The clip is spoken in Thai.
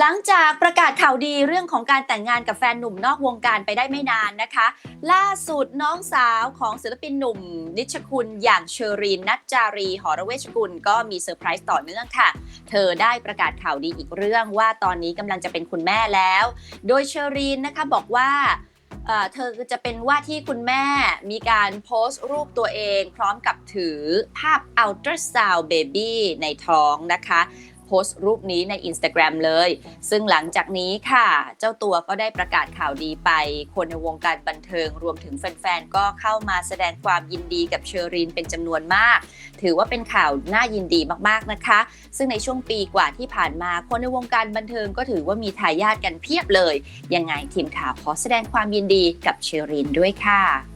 หลังจากประกาศข่าวดีเรื่องของการแต่งงานกับแฟนหนุ่มนอกวงการไปได้ไม่นานนะคะ ล่าสุดน้องสาวของศิลปินหนุ่ม นิชคุณอย่างเชอรีนนัจจารีหอระเวชกุลก็มีเซอร์ไพรส์ต่อเนื่องค่ะ เธอได้ประกาศข่าวดีอีกเรื่องว่าตอนนี้กำลังจะเป็นคุณแม่แล้ว โดยเชอรีนนะคะบอกว่าเอ่อเธอจะเป็นว่าที่คุณแม่มีการโพสต์รูปตัวเอง พร้อมกับถือภาพอัลตราซาวเบบี้ในท้องนะคะ โพสต์รูปนี้ใน Instagram เลย ซึ่งหลังจากนี้ค่ะ เจ้าตัวก็ได้ประกาศข่าวดีไป คนในวงการบันเทิงรวมถึงแฟนๆ ก็เข้ามาแสดงความยินดีกับเชอรีนเป็นจำนวนมาก ถือว่าเป็นข่าวน่ายินดีมากๆนะคะ ซึ่งในช่วงปีกว่าที่ผ่านมาคนในวงการบันเทิงก็ถือว่ามีทายาทกันเพียบเลย ยังไงทีมข่าวขอแสดงความยินดีกับเชอรีนด้วยค่ะ